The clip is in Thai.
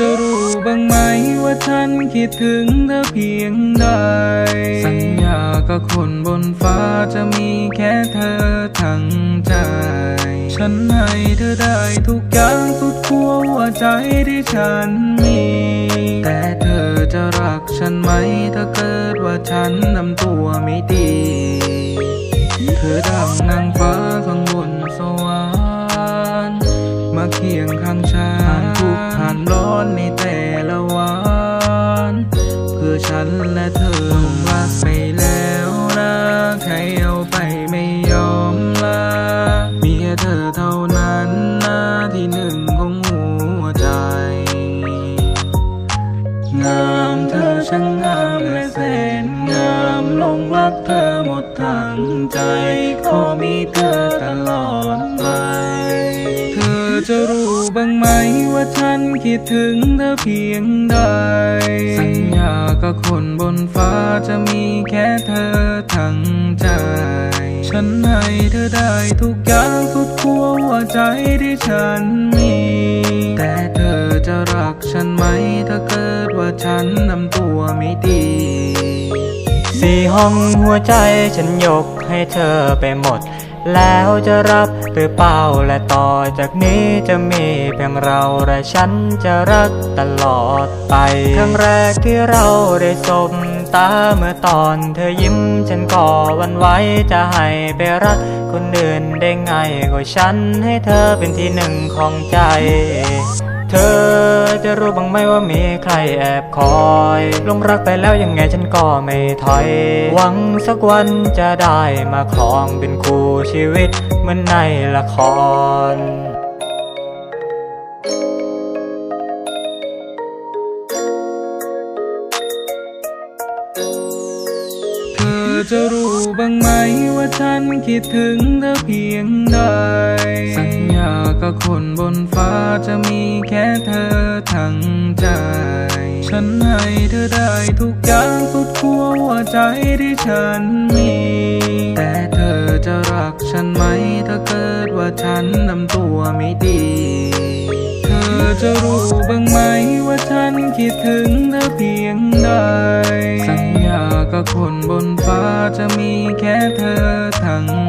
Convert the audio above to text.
จะรู้บ้างไหมว่าฉันคิดถึงเธอเพียงใด สัญญากับคนบนฟ้าจะมีแค่เธอทั้งใจ ฉันให้เธอได้ทุกอย่างสุดขั้วหัวใจที่ฉันมี แต่เธอจะรักฉันไหมถ้าเกิดว่าฉันนำตัวไม่ดี เธอดังนางฟ้าข้างบนสวรรค์มาเคียงข้างฉันทุกข์ผ่านร้อน และเธอคงรักไปแล้วนะใครเอาไปไม่ยอมลามีแค่เธอเท่านั้นนะที่หนึ่งของหัวใจ งามเธอช่างงามและแสนงามลงรักเธอหมดทั้งใจ ขอมีเธอตลอดไป จะรู้บ้างไหมว่าฉันคิดถึงเธอเพียงใด สัญญากับคนบนฟ้าจะมีแค่เธอทั้งใจ ฉันให้เธอได้ทุกอย่างสุดขั้วหัวใจที่ฉันมี แต่เธอจะรักฉันไหมถ้าเกิดว่าฉันนำตัวไม่ดีสี่ห้องหัวใจฉันยกให้เธอไปหมด แล้วจะรับหรือเปล่าและต่อจากนี้จะมีเพียงเราและฉันจะรักตลอดไป ครั้งแรกที่เราได้สบตาเมื่อตอนเธอยิ้มฉันก็หวันไว้จะให้ไปรักคนอื่นได้ไงก็ฉันให้เธอเป็นที่หนึ่งของใจ เธอจะรู้บ้างไหมว่ามีใครแอบคอยลงรักไปแล้วยังไงฉันก็ไม่ถอย หวังสักวันจะได้มาครองเป็นคู่ชีวิตเหมือนในละครเธอจะรู้บ้างไหมว่าฉันคิดถึงเธอเพียงใด กับคนบนฟ้าจะมีแค่เธอทั้งใจ ฉันให้เธอได้ทุกอย่างสุดขั้วหัวใจที่ฉันมี แต่เธอจะรักฉันไหมถ้าเกิดว่าฉันนำตัวไม่ดี เธอจะรู้บ้างไหมว่าฉันคิดถึงเธอเพียงใดสัญญากับคนบนฟ้าจะมีแค่เธอทั้ง